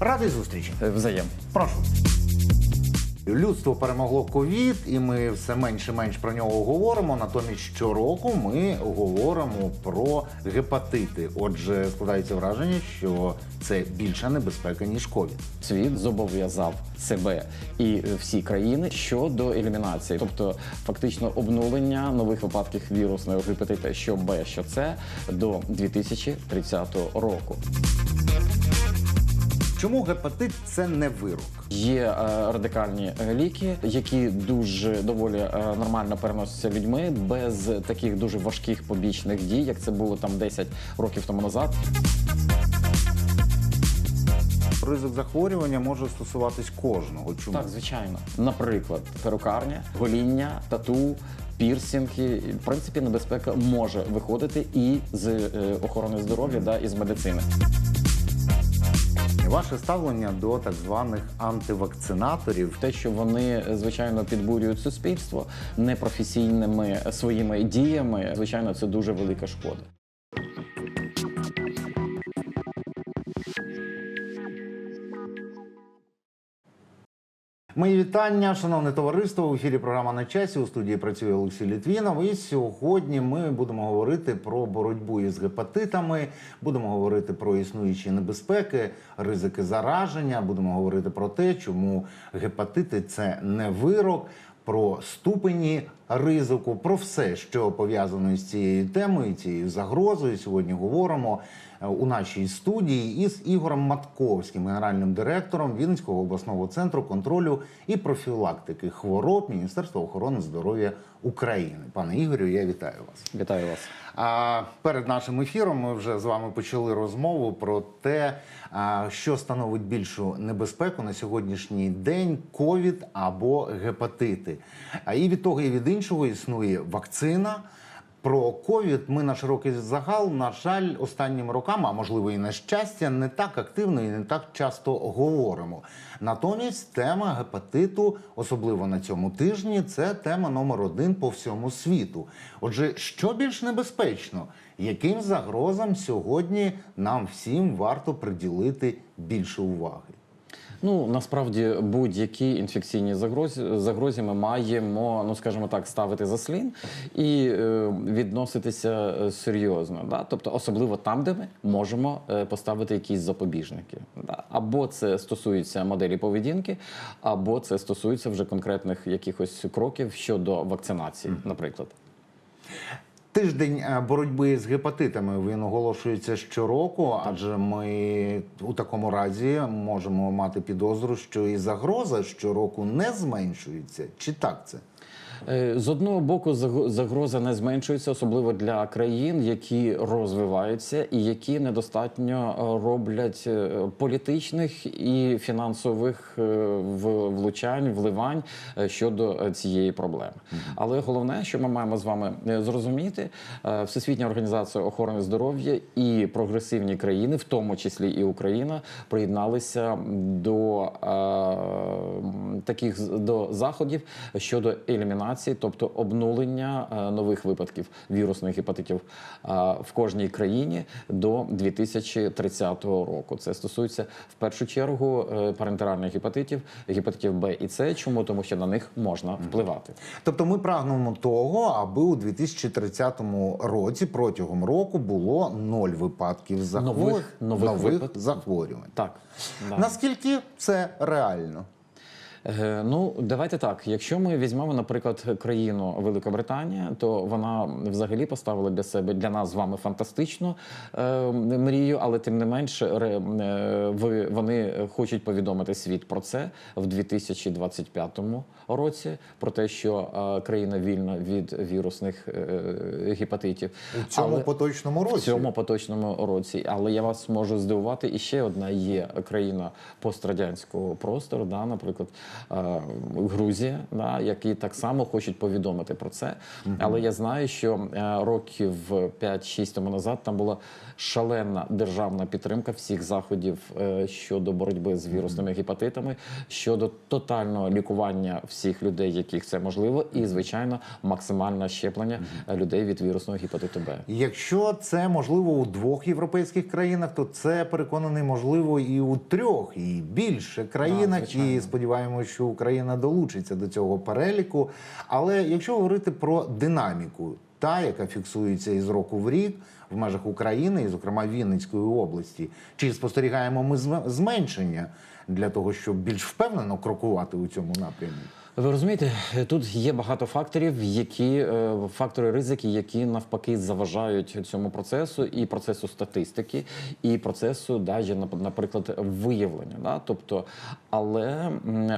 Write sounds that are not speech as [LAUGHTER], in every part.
Радий зустрічі. Е, Взаєм. Прошу. Людство перемогло ковід, і ми все менше менш про нього говоримо. Натомість щороку ми говоримо про гепатити. Отже, складається враження, що це більша небезпека ніж ковід. Світ зобов'язав себе і всі країни щодо елімінації, тобто фактично обнулення нових випадків вірусного гепатиту, що Б, що С, до 2030 року. Чому гепатит це не вирок? Є е, радикальні ліки, які дуже доволі е, нормально переносяться людьми без таких дуже важких побічних дій, як це було там 10 років тому назад. Ризик захворювання може стосуватись кожного. Чому? Так, звичайно. Наприклад, перукарня, гоління, тату. Пірсінги, в принципі, небезпека може виходити і з е, охорони здоров'я, да, і з медицини. Ваше ставлення до так званих антивакцинаторів Те, що вони звичайно підбурюють суспільство непрофесійними своїми діями, звичайно, це дуже велика шкода. Мої вітання, шановне товариство. В ефірі програма на часі. У студії працює Олексій Літвінов. І сьогодні ми будемо говорити про боротьбу із гепатитами. Будемо говорити про існуючі небезпеки, ризики зараження. Будемо говорити про те, чому гепатити це не вирок. Про ступені ризику, про все, що пов'язано з цією темою, цією загрозою. Сьогодні говоримо у нашій студії із Ігорем Матковським, генеральним директором Вінницького обласного центру контролю і профілактики хвороб Міністерства охорони здоров'я України. Пане Ігорю, я вітаю вас. Вітаю вас. А перед нашим ефіром ми вже з вами почали розмову про те, що становить більшу небезпеку на сьогоднішній день ковід або гепатити. А і від того, і від іншого існує вакцина. Про ковід ми на широкий загал, на жаль, останніми роками, а можливо і на щастя, не так активно і не так часто говоримо. Натомість тема гепатиту, особливо на цьому тижні, це тема номер один по всьому світу. Отже, що більш небезпечно, яким загрозам сьогодні нам всім варто приділити більше уваги? Ну насправді будь-які інфекційні загрозі, загрозі ми маємо, ну скажімо так, ставити за слін і е, відноситися е, серйозно. Да? Тобто, особливо там, де ми можемо е, поставити якісь запобіжники. Да? Або це стосується моделі поведінки, або це стосується вже конкретних якихось кроків щодо вакцинації, наприклад. Тиждень е, боротьби з гепатитами він оголошується щороку, адже ми у такому разі можемо мати підозру, що і загроза щороку не зменшується. Чи так це? Е, З одного боку, загроза не зменшується, особливо для країн, які розвиваються і які недостатньо е, роблять е, політичних і фінансових влучань, вливань щодо цієї проблеми. Але головне, що ми маємо з вами зрозуміти, Всесвітня організація охорони здоров'я і прогресивні країни, в тому числі і Україна, приєдналися до таких до заходів щодо елімінації, тобто обнулення е, нових випадків вірусних гепатитів е, в кожній країні до 2030 року. Це стосується в першу чергу е, парентеральних гепатитів, гепатитів Б і С. Чому тому, що на них можна впливати? Тобто ми прагнемо того, аби у 2030 році протягом року було ноль випадків захворювань Нових- нових випад- захворювань. Так да. Наскільки це реально? Е, Ну, давайте так. Якщо ми візьмемо, наприклад, країну Великобританія, то вона взагалі поставила для себе для нас з вами фантастичну е, мрію, але тим не менш ре, е, ви, вони хочуть повідомити світ про це в 2025 році, про те, що е, країна вільна від вірусних е, гепатитів. У цьому Але- поточному році? в цьому поточному році. Але я вас можу здивувати. І ще одна є країна пострадянського простору, да, наприклад, Грузія, да, які так само хочуть повідомити про це. Але я знаю, що е, років 5-6 тому назад там була шалена державна підтримка всіх заходів е, щодо боротьби з вірусними гепатитами, щодо тотального лікування всіх людей, яких це можливо, і звичайно максимальне щеплення е, людей від вірусного гепатиту Б. Якщо це можливо у двох європейських країнах, то це переконаний можливо і у трьох і більше країнах. звичайно. і сподіваємося, що Україна долучиться до цього переліку. Але якщо говорити про динаміку, та яка фіксується із року в рік в межах України, і зокрема Вінницької області, чи спостерігаємо ми зменшення для того, щоб більш впевнено крокувати у цьому напрямі? Ви розумієте, тут є багато факторів, які е, фактори ризики, які навпаки заважають цьому процесу, і процесу статистики, і процесу даже, нап- наприклад, виявлення. Да? Тобто, але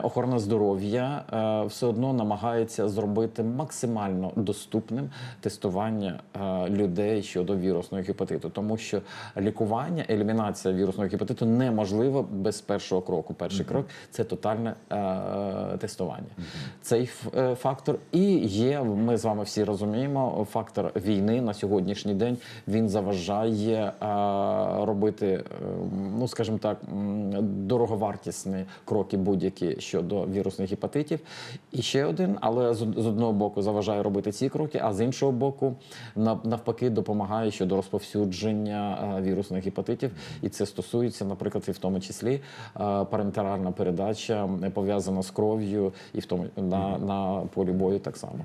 охорона здоров'я е, все одно намагається зробити максимально доступним тестування е, людей щодо вірусного гепатиту, тому що лікування, елімінація вірусного гепатиту неможливо без першого кроку. Перший крок це тотальне тестування. Цей е, фактор і є. Ми з вами всі розуміємо. Фактор війни на сьогоднішній день він заважає е, робити, е, ну скажімо так, дороговартісні кроки будь-які щодо вірусних гепатитів. І ще один, але з, одного боку заважає робити ці кроки, а з іншого боку, навпаки, допомагає щодо розповсюдження вірусних гепатитів. І це стосується, наприклад, і в тому числі парентеральна передача пов'язана з кров'ю, і в тому на, на полі бою так само.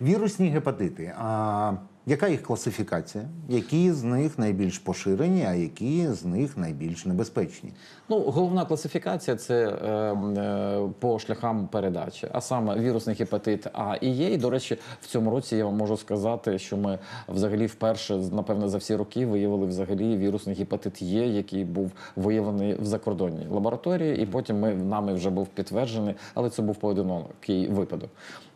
Вірусні гепатити. А яка їх класифікація? Які з них найбільш поширені, а які з них найбільш небезпечні? Ну, головна класифікація це е, е, по шляхам передачі, а саме вірусний гепатит А і Є. І, до речі, в цьому році я вам можу сказати, що ми взагалі вперше, напевне, за всі роки виявили взагалі вірусний гепатит Є, який був виявлений в закордонній лабораторії, і потім ми нами вже був підтверджений, але це був поодинокий випадок.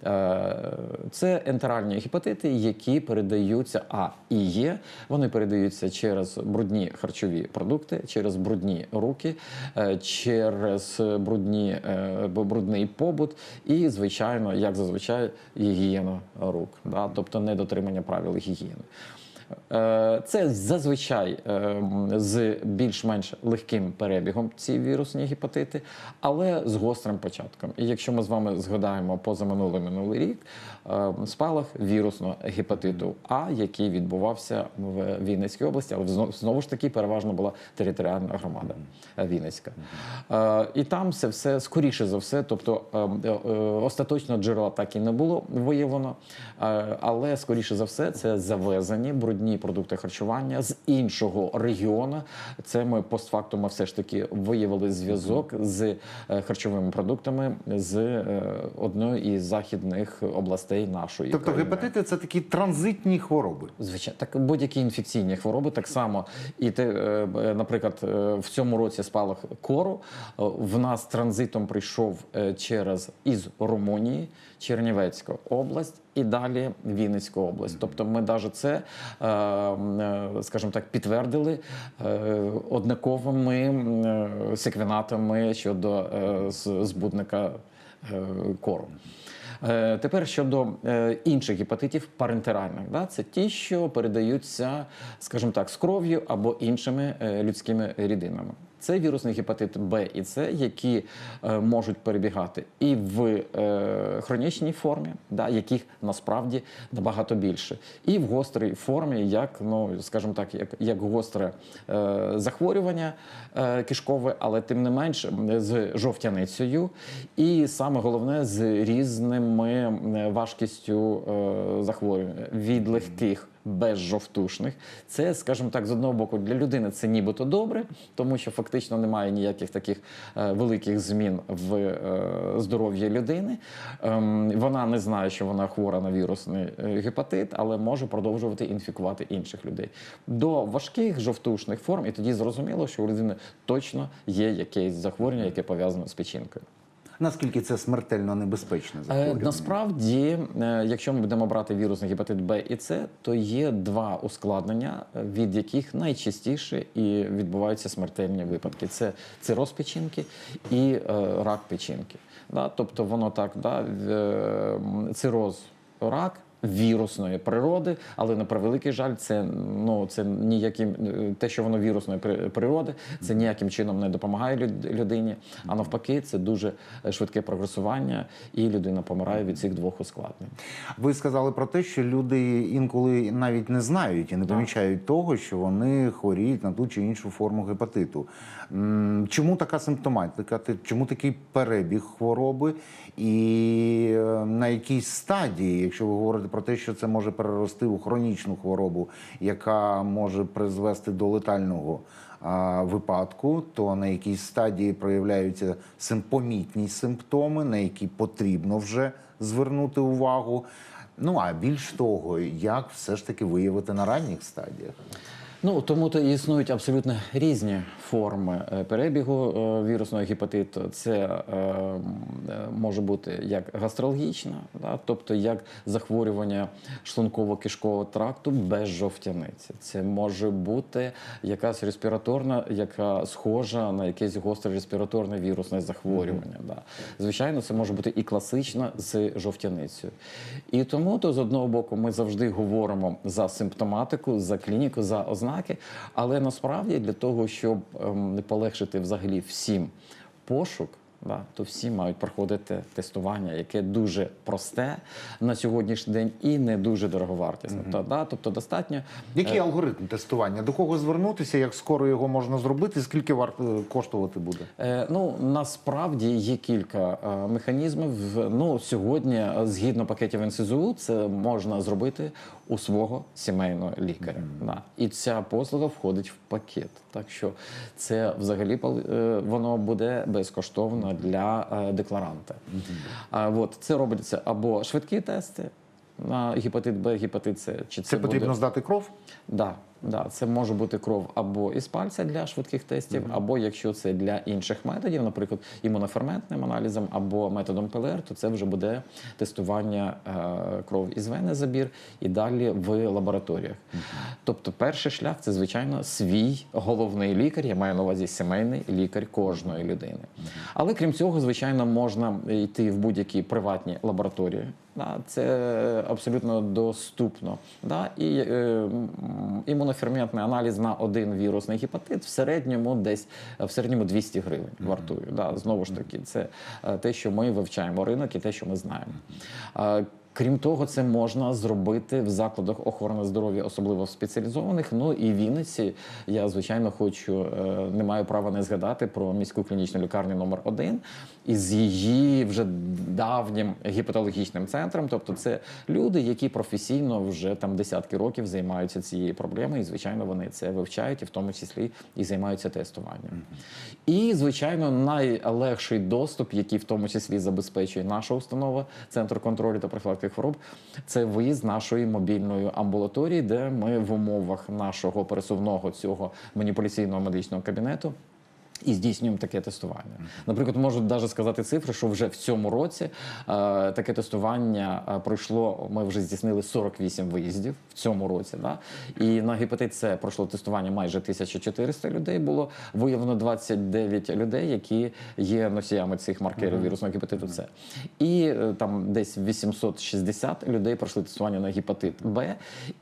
Е, Це ентеральні гепатити, які передаються А і Є. Вони передаються через брудні харчові продукти, через брудні руки, е, через брудні, е, брудний побут і, звичайно, як зазвичай, гігієна рук, да? тобто недотримання правил гігієни. Е, Це зазвичай е, з більш-менш легким перебігом ці вірусні гепатити, але з гострим початком. І якщо ми з вами згадаємо позаминулий минулий рік, е, спалах вірусного гепатиту А, який відбувався в Вінницькій області, але знову- ж таки переважно була територіальна громада Вінницька. І там це все скоріше за все, тобто е, е, е, остаточно джерела так і не було виявлено, але скоріше за все це завезені брудні продукти харчування з іншого регіону. Це ми постфактум все ж таки виявили зв'язок з е, харчовими продуктами з е, одної із західних областей нашої. Тобто країни. гепатити це такі транзитні хвороби. Звичайно, так будь-які інфекційні хвороби так само. І те, е, наприклад, в цьому році спалах кору в нас транзитом прийшов через із Румунії, Чернівецька область і далі Вінницька область. Тобто, ми навіть це, е, е, скажімо так, підтвердили е, однаковими секвенатами щодо збудника кору. Тепер щодо інших гепатитів парентеральних, да, це ті, що передаються, скажімо так, з кров'ю або іншими людськими рідинами. Це вірусний гепатит Б і С, які е, можуть перебігати і в е, хронічній формі, да, яких насправді набагато більше, і в гострій формі, як ну скажімо так, як, як гостре е, захворювання е, кишкове, але тим не менш з жовтяницею, і саме головне з різними важкістю е, захворювань від легких. Безжовтушних, це, скажімо так, з одного боку для людини це нібито добре, тому що фактично немає ніяких таких е, великих змін в е, здоров'ї людини. Ем, вона не знає, що вона хвора на вірусний е, гепатит, але може продовжувати інфікувати інших людей. До важких жовтушних форм, і тоді зрозуміло, що у людини точно є якесь захворювання, яке пов'язане з печінкою. Наскільки це смертельно небезпечне Е, захворювання? Насправді, е, якщо ми будемо брати вірусний гепатит Б і С, то є два ускладнення, е, від яких найчастіше і відбуваються смертельні випадки. Це цироз печінки і е, рак печінки. Тобто воно так, да? е, цироз, рак. Вірусної природи, але на превеликий жаль, це ну це ніяким те, що воно вірусної при- природи, це ніяким чином не допомагає люд- людині. А навпаки, це дуже е, швидке прогресування, і людина помирає від цих двох ускладнень. Ви сказали про те, що люди інколи навіть не знають і не помічають того, що вони хворіють на ту чи іншу форму гепатиту. Чому така симптоматика? Ти- Чому такий перебіг хвороби? І е, на якій стадії, якщо ви говорите про те, що це може перерости у хронічну хворобу, яка може призвести до летального а, випадку, то на якійсь стадії проявляються симпомітні симптоми, на які потрібно вже звернути увагу. Ну а більш того, як все ж таки виявити на ранніх стадіях? Ну тому то існують абсолютно різні форми е, перебігу е, вірусного гепатиту. Це е, може бути як гастрологічна, да, тобто як захворювання шлунково-кишкового тракту без жовтяниці. Це може бути якась респіраторна, яка схожа на якесь гостре респіраторне вірусне захворювання. Да. Звичайно, це може бути і класична з жовтяницею. І тому то з одного боку ми завжди говоримо за симптоматику, за клініку, за ознаки, але насправді для того, щоб не полегшити взагалі всім пошук. Да, то всі мають проходити тестування, яке дуже просте на сьогоднішній день і не дуже дороговартісне. Та, да, тобто достатньо Який алгоритм тестування? До кого звернутися? Як скоро його можна зробити? Скільки варто коштувати буде? Е, Ну насправді є кілька е, механізмів. Ну сьогодні, е, згідно пакетів НСЗУ, це можна зробити у свого сімейного лікаря. Да. І ця послуга входить в пакет. Так що це взагалі е, воно буде безкоштовно для е, декларанта. Угу. от це робиться або швидкі тести на гепатит Б, гепатит С, чи це, Це буде... потрібно здати кров? Да, да, це може бути кров або із пальця для швидких тестів, або якщо це для інших методів, наприклад, імуноферментним аналізом або методом ПЛР, то це вже буде тестування е, кров із вени забір і далі в лабораторіях. Тобто, перший шлях це звичайно свій головний лікар. Я маю на увазі сімейний лікар кожної людини. Але крім цього, звичайно, можна йти в будь-які приватні лабораторії. Да, це абсолютно доступно. Да, і е, м, імуноферментний аналіз на один вірусний гепатит в середньому десь е, в середньому 200 гривень вартує. Да, знову ж таки, це е, те, що ми вивчаємо ринок і те, що ми знаємо. Крім того, це можна зробити в закладах охорони здоров'я, особливо в спеціалізованих. Ну і в Вінниці я звичайно хочу, е, не маю права не згадати про міську клінічну лікарню номер 1 із її вже давнім гепатологічним центром. Тобто, це люди, які професійно вже там десятки років займаються цією проблемою, і звичайно вони це вивчають, і в тому числі і займаються тестуванням. І звичайно, найлегший доступ, який в тому числі забезпечує наша установа, центр контролю та профілактики хвороб, це виїзд нашої мобільної амбулаторії, де ми в умовах нашого пересувного цього маніпуляційного медичного кабінету. І здійснюємо таке тестування. Наприклад, можу навіть сказати цифри, що вже в цьому році е, таке тестування е, пройшло. Ми вже здійснили 48 виїздів в цьому році. Да? І на гепатит С пройшло тестування майже 1400 людей. Було виявлено 29 людей, які є носіями цих маркерів вірусного гепатиту С. І е, там десь 860 людей пройшли тестування на гепатит Б,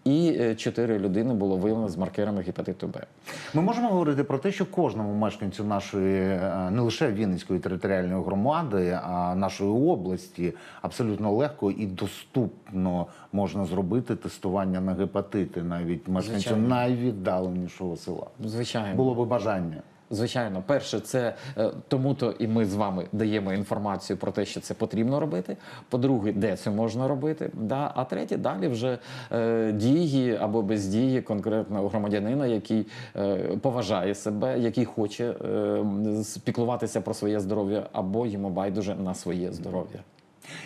і 4 людини було виявлено з маркерами гепатиту Б. Ми можемо говорити про те, що кожному мешканцю нашої е, не лише Вінницької територіальної громади, а нашої області абсолютно легко і доступно можна зробити тестування на гепатити, навіть мешканцям найвіддаленішого села. Звичайно. Було би бажання. Звичайно, перше, це е, тому-то і ми з вами даємо інформацію про те, що це потрібно робити. По-друге, де це можна робити. Да? А третє, далі вже е, дії або бездії конкретного громадянина, який е, поважає себе, який хоче е, спіклуватися про своє здоров'я, або йому байдуже на своє здоров'я.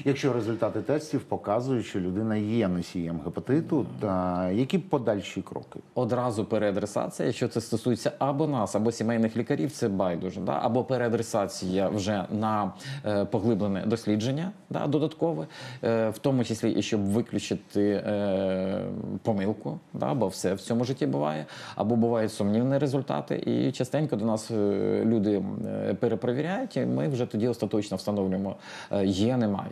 Якщо результати тестів показують, що людина є носієм гепатиту, та які подальші кроки? Одразу переадресація, якщо це стосується або нас, або сімейних лікарів, це байдуже, да? або переадресація вже на е, поглиблене дослідження, да, додаткове, е, в тому числі і щоб виключити е, помилку, да, бо все в цьому житті буває, або бувають сумнівні результати, і частенько до нас е, люди е, перепровіряють, і ми вже тоді остаточно встановлюємо е, є, немає.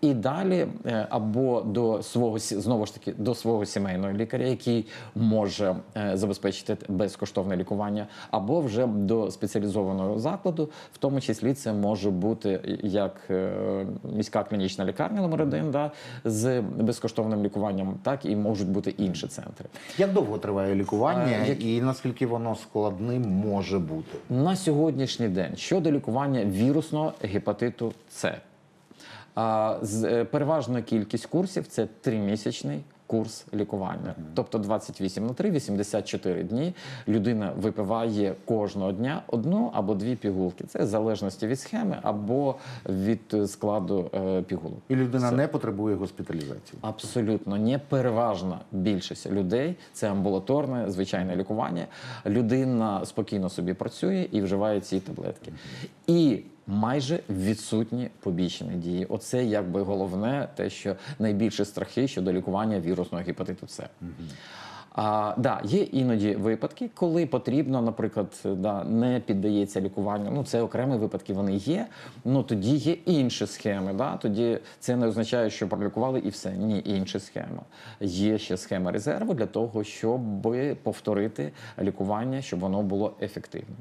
І далі е, або до свого знову ж таки до свого сімейного лікаря, який може е, забезпечити безкоштовне лікування, або вже до спеціалізованого закладу, в тому числі це може бути як е, міська клінічна лікарня номер 1 да, з безкоштовним лікуванням, так і можуть бути інші центри. Як довго триває лікування Е, як- і наскільки воно складним може бути? На сьогоднішній день щодо лікування вірусного гепатиту С. А, з, е, переважна кількість курсів це тримісячний курс лікування. Тобто 28 на 3, 84 дні людина випиває кожного дня одну або дві пігулки. Це в залежності від схеми або від складу е, пігулок. І людина не потребує госпіталізації. Абсолютно не переважна більшість людей. Це амбулаторне звичайне лікування. Людина спокійно собі працює і вживає ці таблетки. І майже відсутні побічні дії. Оце якби головне, те, що найбільше страхи щодо лікування вірусного гепатиту С. А, да, є іноді випадки, коли потрібно, наприклад, да, не піддається лікуванню. Ну, це окремі випадки, вони є. Ну тоді є інші схеми. Да? Тоді це не означає, що пролікували і все. Ні, інша схема. Є ще схема резерву для того, щоб повторити лікування, щоб воно було ефективним.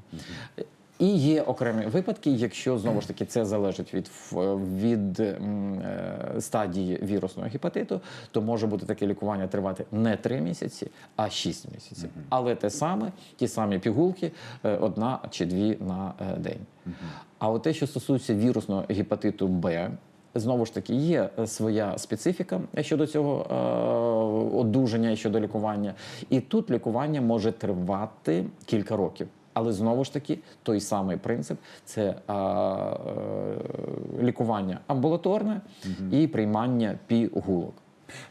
І є окремі випадки, якщо знову ж таки це залежить від, від е, стадії вірусного гепатиту, то може бути таке лікування тривати не 3 місяці, а 6 місяців. Але те саме, ті самі пігулки, е, одна чи дві на е, день. А от те, що стосується вірусного гепатиту Б. Знову ж таки, є своя специфіка щодо цього е, одужання і щодо лікування. І тут лікування може тривати кілька років. Але знову ж таки, той самий принцип це а, а, лікування амбулаторне і приймання пігулок.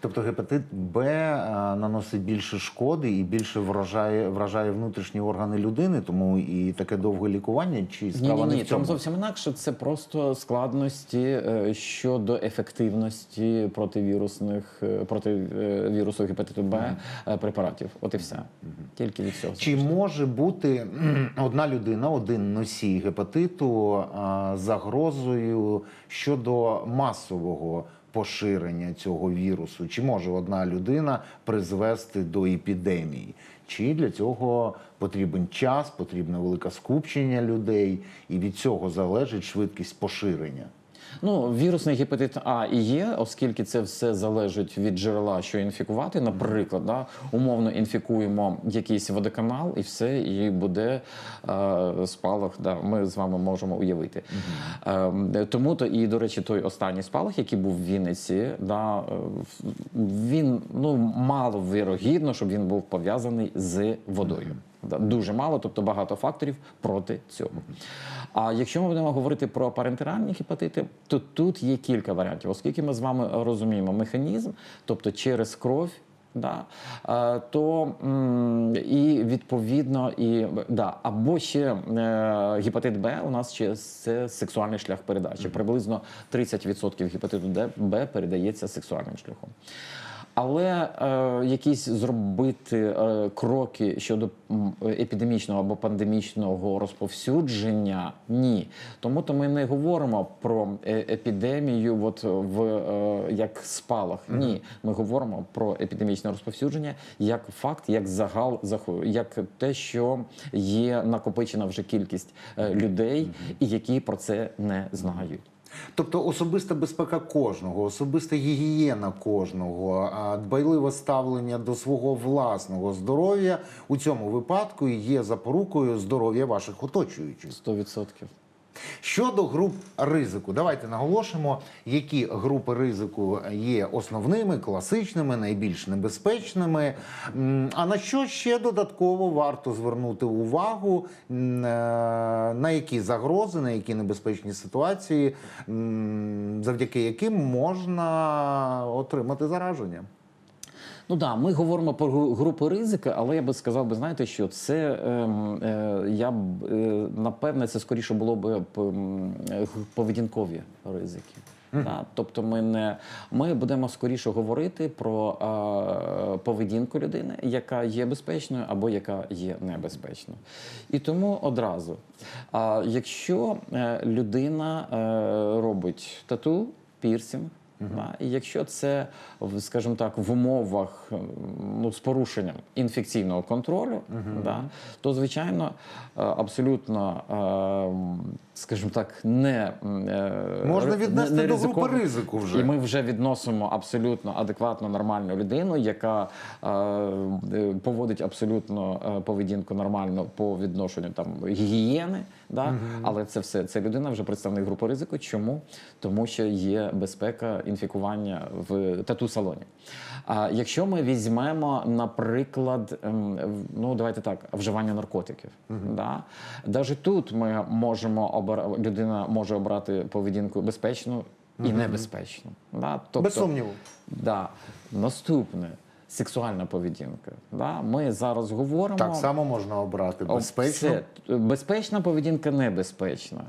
Тобто гепатит Б е, наносить більше шкоди і більше вражає, вражає внутрішні органи людини, тому і таке довге лікування чи Ні, справа ні, не в цьому? там зовсім інакше. Це просто складності е, щодо ефективності противірусних е, проти е, вірусу гепатиту Б е, препаратів. От і все. Тільки від цього. Чи може бути одна людина, один носій гепатиту загрозою щодо масового поширення цього вірусу? Чи може одна людина призвести до епідемії? Чи для цього потрібен час, потрібне велике скупчення людей, і від цього залежить швидкість поширення? Ну, вірусний гепатит А і є, оскільки це все залежить від джерела, що інфікувати. Наприклад, да, умовно інфікуємо якийсь водоканал, і все, і буде е, спалах. Да, ми з вами можемо уявити. Е, тому то і, до речі, той останній спалах, який був в Вінниці, да, е, він ну мало вірогідно, щоб він був пов'язаний з водою. Дуже мало, тобто багато факторів проти цього. А якщо ми будемо говорити про парентеральні гепатити, то тут є кілька варіантів, оскільки ми з вами розуміємо механізм, тобто через кров. Да, е, то і відповідно і да, або ще е, гепатит Б у нас ще це сексуальний шлях передачі. Приблизно 30% гепатиту Д- Б передається сексуальним шляхом. Але е, якісь зробити е, кроки щодо епідемічного або пандемічного розповсюдження ні. Тому то ми не говоримо про е, епідемію, от в е, як спалах. Ні, ми говоримо про епідемічне розповсюдження як факт, як загал як те, що є накопичена вже кількість е, людей, і які про це не знають. Тобто особиста безпека кожного, особиста гігієна кожного, дбайливе ставлення до свого власного здоров'я у цьому випадку є запорукою здоров'я ваших оточуючих. 100%. Щодо груп ризику, давайте наголошимо, які групи ризику є основними, класичними, найбільш небезпечними. А на що ще додатково варто звернути увагу, е, на які загрози, на які небезпечні ситуації, завдяки яким можна отримати зараження? Ну да, ми говоримо про гру- групи ризики, але я би сказав би, знаєте, що це ем, е, я б е, напевне, це скоріше було б м, е, г- поведінкові ризики. Да? Тобто, ми не ми будемо скоріше говорити про е, поведінку людини, яка є безпечною або яка є небезпечною. І тому одразу, а якщо е, людина е, робить тату, пірсинг. Да? І якщо це, скажімо так, в умовах ну, з порушенням інфекційного контролю, да, то звичайно е, абсолютно, е, м, скажімо так, не е, Можна віднести не- не до групи ризику вже. І ми вже відносимо абсолютно адекватно нормальну людину, яка е, е, поводить абсолютно е, поведінку нормально по відношенню там гігієни. Да? Але це все це людина вже представник групи ризику. Чому? Тому що є безпека інфікування в тату-салоні. А якщо ми візьмемо, наприклад, ем, ну давайте так, вживання наркотиків. Да? Навіть тут ми можемо обира... людина може обрати поведінку безпечну і небезпечну. Да? Тобто, Без сумніву. Да. Наступне сексуальна поведінка. Да? Ми зараз говоримо Так само можна обрати безпечно. Безпечна поведінка небезпечна.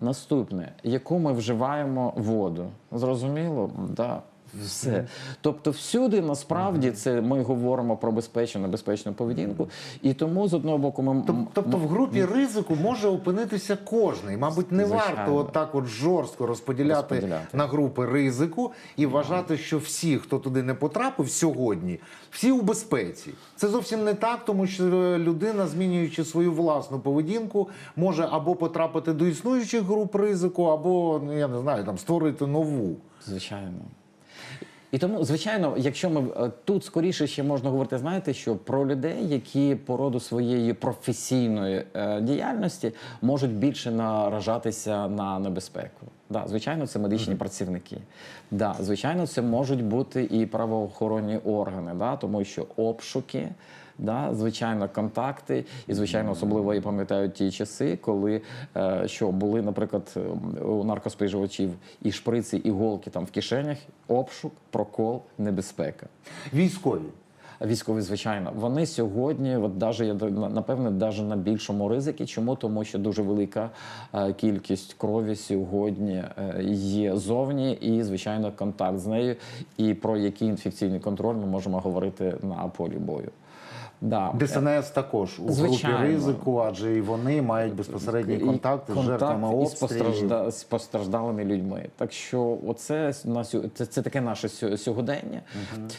Наступне, яку ми вживаємо воду. Зрозуміло? Да. Все. Тобто, всюди насправді це ми говоримо про безпечну, небезпечну поведінку. І тому з одного боку ми Тобто в групі ризику може опинитися кожний. Мабуть, не Звичайно. варто отак от жорстко розподіляти, Розподіляти. на групи ризику і вважати, що всі, хто туди не потрапив сьогодні, всі у безпеці. Це зовсім не так, тому що людина, змінюючи свою власну поведінку, може або потрапити до існуючих груп ризику, або ну я не знаю, там створити нову. Звичайно. І тому, звичайно, якщо ми е, тут скоріше ще можна говорити, знаєте, що про людей, які по роду своєї професійної е, діяльності можуть більше наражатися на небезпеку. Да, звичайно, це медичні працівники. Да, звичайно, це можуть бути і правоохоронні органи, да, тому що обшуки. Да, звичайно, контакти, і звичайно, особливо я пам'ятаю ті часи, коли е, що були, наприклад, у наркоспоживачів і шприци, і голки там в кишенях, обшук, прокол, небезпека. Військові. Військові, звичайно, вони сьогодні, от даже я напевне, даже на більшому ризикі. Чому? Тому що дуже велика е, кількість крові сьогодні е, є зовні, і звичайно, контакт з нею. І про який інфекційний контроль ми можемо говорити на полі бою. Да. ДСНС також у Звичайно. групі ризику, адже і вони мають безпосередній І контакт з жертвами обстрілів. постражда- з постраждалими людьми. Так що, оце це, це таке наше сьо- сьогодення.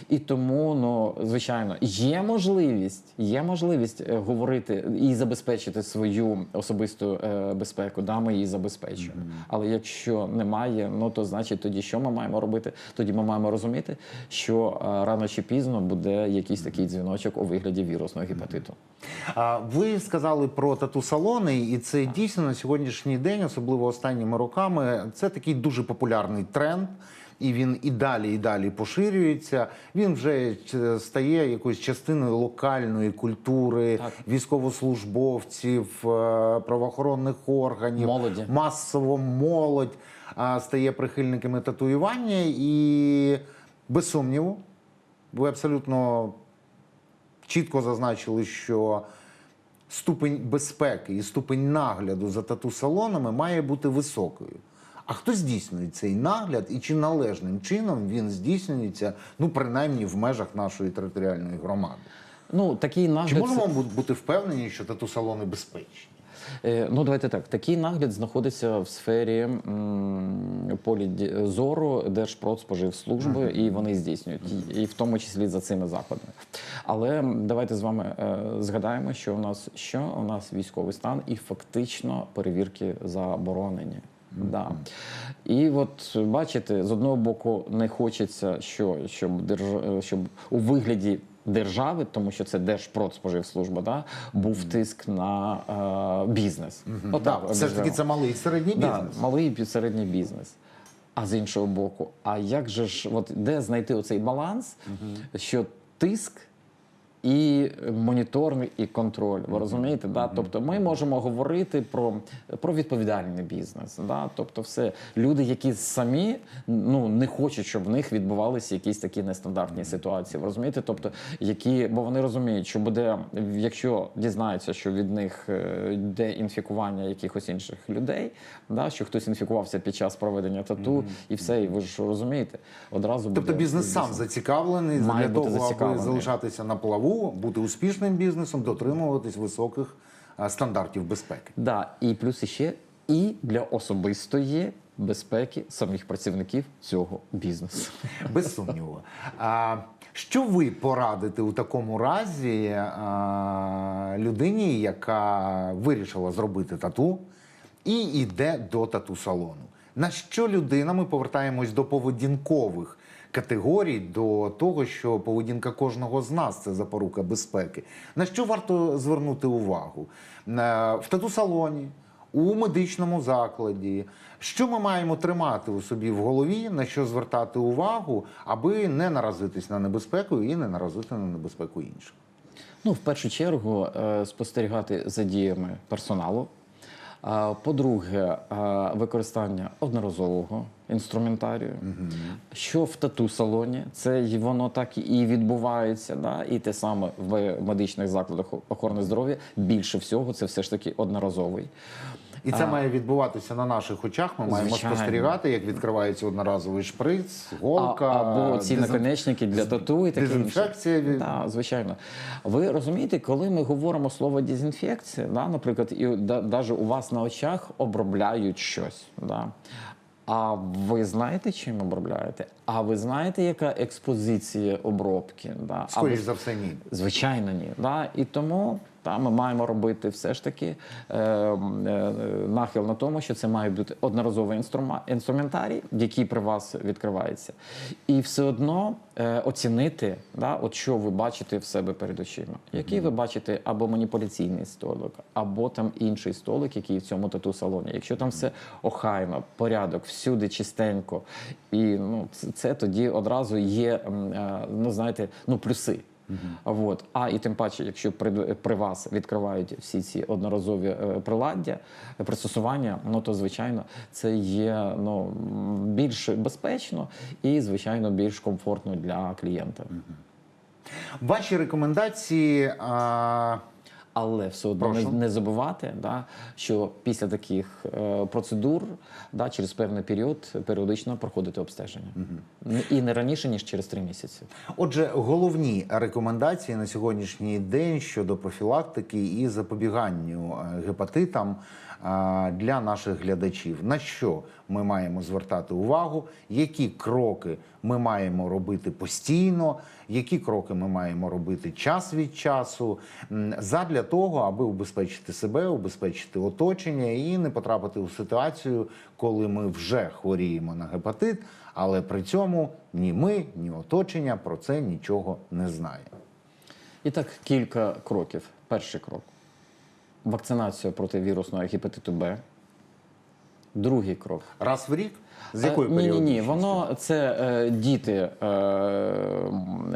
І тому, ну звичайно, є можливість, є можливість е, говорити і забезпечити свою особисту е, безпеку. Да, ми її забезпечуємо. Але якщо немає, ну то значить тоді що ми маємо робити? Тоді ми маємо розуміти, що е, рано чи пізно буде якийсь такий дзвіночок у вигляді вірусного гепатиту. А ви сказали про тату-салони, і це дійсно на сьогоднішній день, особливо останніми роками, це такий дуже популярний тренд. І він і далі, і далі поширюється. Він вже стає якоюсь частиною локальної культури Так. військовослужбовців, е, правоохоронних органів, Молоді. масово молодь стає прихильниками татуювання. І без сумніву, ви абсолютно чітко зазначили, що ступень безпеки і ступень нагляду за тату-салонами має бути високою. А хто здійснює цей нагляд і чи належним чином він здійснюється, ну принаймні в межах нашої територіальної громади? Ну такий нагляд Чи можемо бути впевнені, що тату-салони безпечні? Е, Ну, давайте так. Такий нагляд знаходиться в сфері м, полі зору Держпродспоживслужби, і вони здійснюють, і, в тому числі за цими закладами. Але давайте з вами е, згадаємо, що у нас що у нас військовий стан, і фактично перевірки заборонені. Да. І от бачите, з одного боку не хочеться, що щоб держ... щоб у вигляді держави, тому що це Держпродспоживслужба, да, був тиск на е, бізнес. Отак, Так, все ж таки це малий і середній Да, бізнес. малий і середній бізнес. А з іншого боку, а як же ж, от де знайти оцей баланс, що тиск і моніторинг, і контроль. Ви розумієте? Да? Тобто ми можемо говорити про, про відповідальний бізнес. Да? Тобто, все люди, які самі ну, не хочуть, щоб в них відбувалися якісь такі нестандартні ситуації. Ви розумієте? Тобто, які, бо вони розуміють, що буде, якщо дізнаються, що від них е, йде інфікування якихось інших людей, да? що хтось інфікувався під час проведення тату, і все, і ви ж розумієте, одразу Тобто буде бізнес сам зацікавлений Має для того, аби залишатися на плаву, бути успішним бізнесом, дотримуватись високих стандартів безпеки. Да, і плюс іще і для особистої безпеки самих працівників цього бізнесу. [LAUGHS] Без сумніву. А, що ви порадите у такому разі а, людині, яка вирішила зробити тату і йде до тату-салону? На що людина? Ми повертаємось до поведінкових категорій, до того, що поведінка кожного з нас це запорука безпеки. На що варто звернути увагу? Е, В тату-салоні, у медичному закладі. Що ми маємо тримати у собі в голові, на що звертати увагу, аби не наразитись на небезпеку і не наразити на небезпеку інших? Ну, в першу чергу, е, спостерігати за діями персоналу. По-друге, е, використання одноразового інструментарію. Що в тату-салоні, це воно так і відбувається. Да? І те саме в медичних закладах охорони здоров'я. Більше всього, це все ж таки одноразовий. І це має відбуватися на наших очах. Ми маємо спостерігати, як відкривається одноразовий шприц, А- голка або ці дезін- наконечники для тату і таке дезінфекція від- Так, звичайно. Ви розумієте, коли ми говоримо слово дезінфекція, да, наприклад, і навіть у вас на очах обробляють щось. Да. А ви знаєте, чим обробляєте? А ви знаєте, яка експозиція обробки? Да? Скоріше ви за все, ні. Звичайно, ні. Да? І тому та, ми маємо робити все ж таки е, е, нахил на тому, що це має бути одноразовий інструма- інструментарій, який при вас відкривається. І все одно е, оцінити, да, от що ви бачите в себе перед очима. Який ви бачите або маніпуляційний столик, або там інший столик, який в цьому тату-салоні. Якщо там все охайно, порядок, всюди чистенько, і ну, це, це тоді одразу є, е, ну знаєте, ну плюси. Вот. А і тим паче, якщо при, при вас відкривають всі ці одноразові е, приладдя, е, пристосування, ну то звичайно це є ну, більш безпечно і, звичайно, більш комфортно для клієнта. Ваші рекомендації. А... Але все одно не, не забувати, да, що після таких е, процедур да, через певний період періодично проходити обстеження. Угу. І не раніше, ніж через три місяці. Отже, головні рекомендації на сьогоднішній день щодо профілактики і запобіганню е, гепатитам для наших глядачів. На що ми маємо звертати увагу, які кроки ми маємо робити постійно, які кроки ми маємо робити час від часу, задля того, аби убезпечити себе, убезпечити оточення і не потрапити у ситуацію, коли ми вже хворіємо на гепатит, але при цьому ні ми, ні оточення про це нічого не знає. І так, кілька кроків. Перший крок вакцинація проти вірусного гепатиту Б. Другий крок. Раз в рік? З якою Е, ні, ні, ні. Воно це е, діти е,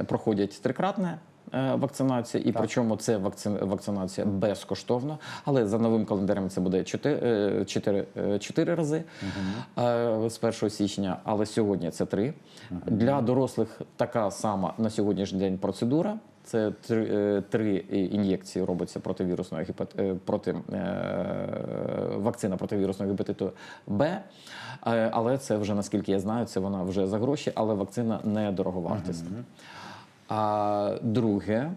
проходять трикратне. е, Вакцинація, і причому це вакци- вакцинація безкоштовна, але за новим календарем це буде 4, 4, 4 рази е, з 1 січня, але сьогодні це 3. Для дорослих така сама на сьогоднішній день процедура. Це три, е, три ін'єкції робиться проти вірусного гепат... е, проти е, вакцина проти вірусного гепатиту Б. Але це вже наскільки я знаю, це вона вже за гроші, але вакцина не дороговартісна. А друге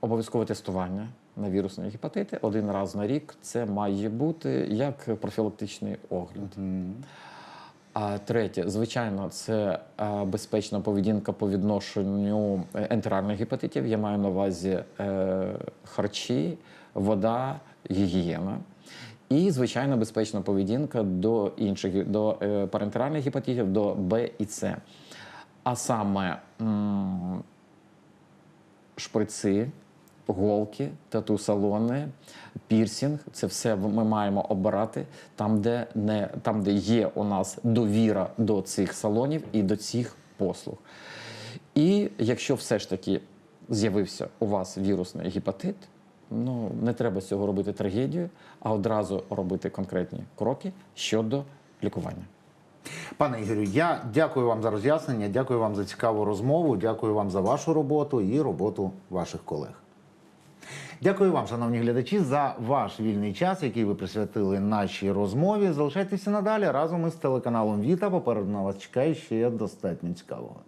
обов'язкове тестування на вірусні гепатити один раз на рік. Це має бути як профілактичний огляд. А третє, звичайно, це безпечна поведінка по відношенню е, ентеральних гепатитів. Я маю на увазі е, харчі, вода, гігієна. І, звичайно, безпечна поведінка до інших до е, парентеральних гепатитів, до Б і С. А саме шприци, голки, тату-салони, пірсінг. Це все ми маємо обирати там, де не там, де є у нас довіра до цих салонів і до цих послуг. І якщо все ж таки з'явився у вас вірусний гепатит, ну не треба з цього робити трагедію, а одразу робити конкретні кроки щодо лікування. Пане Ігорю, я дякую вам за роз'яснення, дякую вам за цікаву розмову, дякую вам за вашу роботу і роботу ваших колег. Дякую вам, шановні глядачі, за ваш вільний час, який ви присвятили нашій розмові. Залишайтеся надалі разом із телеканалом Віта. Попереду на вас чекає ще достатньо цікавого.